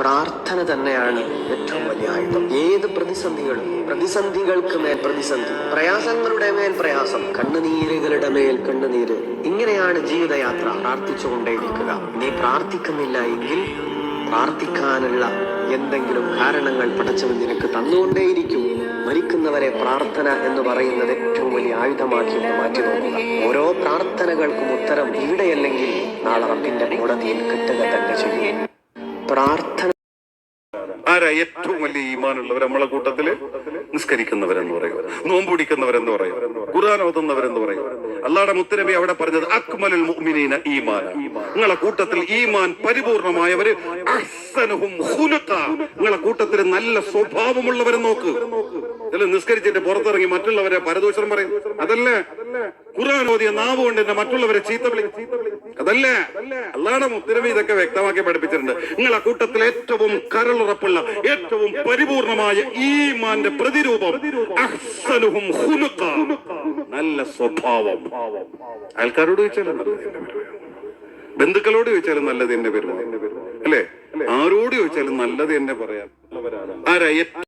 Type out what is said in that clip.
പ്രാർത്ഥന തന്നെയാണ് ഏറ്റവും വലിയ ആയുധം. ഏത് പ്രതിസന്ധികളും പ്രതിസന്ധികൾക്ക് മേൽ പ്രതിസന്ധി പ്രയാസങ്ങളുടെ മേൽ പ്രയാസം കണ്ണുനീരുകളുടെ മേൽ കണ്ണുനീര് ഇങ്ങനെയാണ് ജീവിതയാത്ര പ്രാർത്ഥിച്ചുകൊണ്ടേയിരിക്കുക. നീ പ്രാർത്ഥിക്കുന്നില്ല എങ്കിൽ പ്രാർത്ഥിക്കാനുള്ള എന്തെങ്കിലും കാരണങ്ങൾ പടച്ചവൻ നിനക്ക് തന്നുകൊണ്ടേയിരിക്കും. മരിക്കുന്നവരെ പ്രാർത്ഥന എന്ന് പറയുന്നത് ഏറ്റവും വലിയ ആയുധമാക്കി ഒന്ന് മാറ്റി നോക്കുക ഓരോ പ്രാർത്ഥനകൾക്കും ഉത്തരം ഇവിടെയല്ലെങ്കിൽ നാളെ റബ്ബിന്റെ കോടതിയിൽ കിട്ടുക തന്നെ ചെയ്യും. പ്രാർത്ഥന. ആരാ ഏറ്റവും വലിയ ഈമാനുള്ളവർ നമ്മളെ കൂട്ടത്തിൽ? നിസ്കരിക്കുന്നവരെന്ന് പറയും. നോമ്പ് പിടിക്കുന്നവരെന്ന് പറയും. ഖുർആൻ ഓതുന്നവരെന്ന് പറയും. അള്ളാടെ മുത്തനബി അവിടെ പറഞ്ഞത് അക്മലുൽ മുഅ്മിനീന ഈമാൻ നിങ്ങളെ കൂട്ടത്തിൽ ഈമാൻ പരിപൂർണമായവര് അഹ്സനുഹും ഖുലുഖ. നിങ്ങളെ കൂട്ടത്തിൽ നല്ല സ്വഭാവമുള്ളവരെ നോക്ക്. ഇതിൽ നിസ്കരിച്ചിട്ട് പുറത്തിറങ്ങി മറ്റുള്ളവരെ പരദൂഷണം പറയും. അതല്ലേ? ഖുർആൻ ഓതിയ നാവ് കൊണ്ട് തന്നെ മറ്റുള്ളവരെ ചീത്ത വിളി അതല്ലേ? അള്ളാടെ മുത്തരവി ഇതൊക്കെ വ്യക്തമാക്കി പഠിപ്പിച്ചിട്ടുണ്ട്. നിങ്ങളെ കൂട്ടത്തിൽ ഏറ്റവും കരളുറപ്പുള്ള ഏറ്റവും പരിപൂർണമായ ഈമാന്റെ പ്രതിരൂപം അഹ്സനുഹും. നല്ല സ്വഭാവം. ആൾക്കാരോട് ചോദിച്ചാലും നല്ലത്. എന്റെ പെരുമാറ്റം. ബന്ധുക്കളോട് ചോദിച്ചാലും നല്ലത് എന്റെ പെരുമാറ്റം അല്ലേ? ആരോട് ചോദിച്ചാലും നല്ലത് എന്നെ പറയാം ആരാ? ഏറ്റവും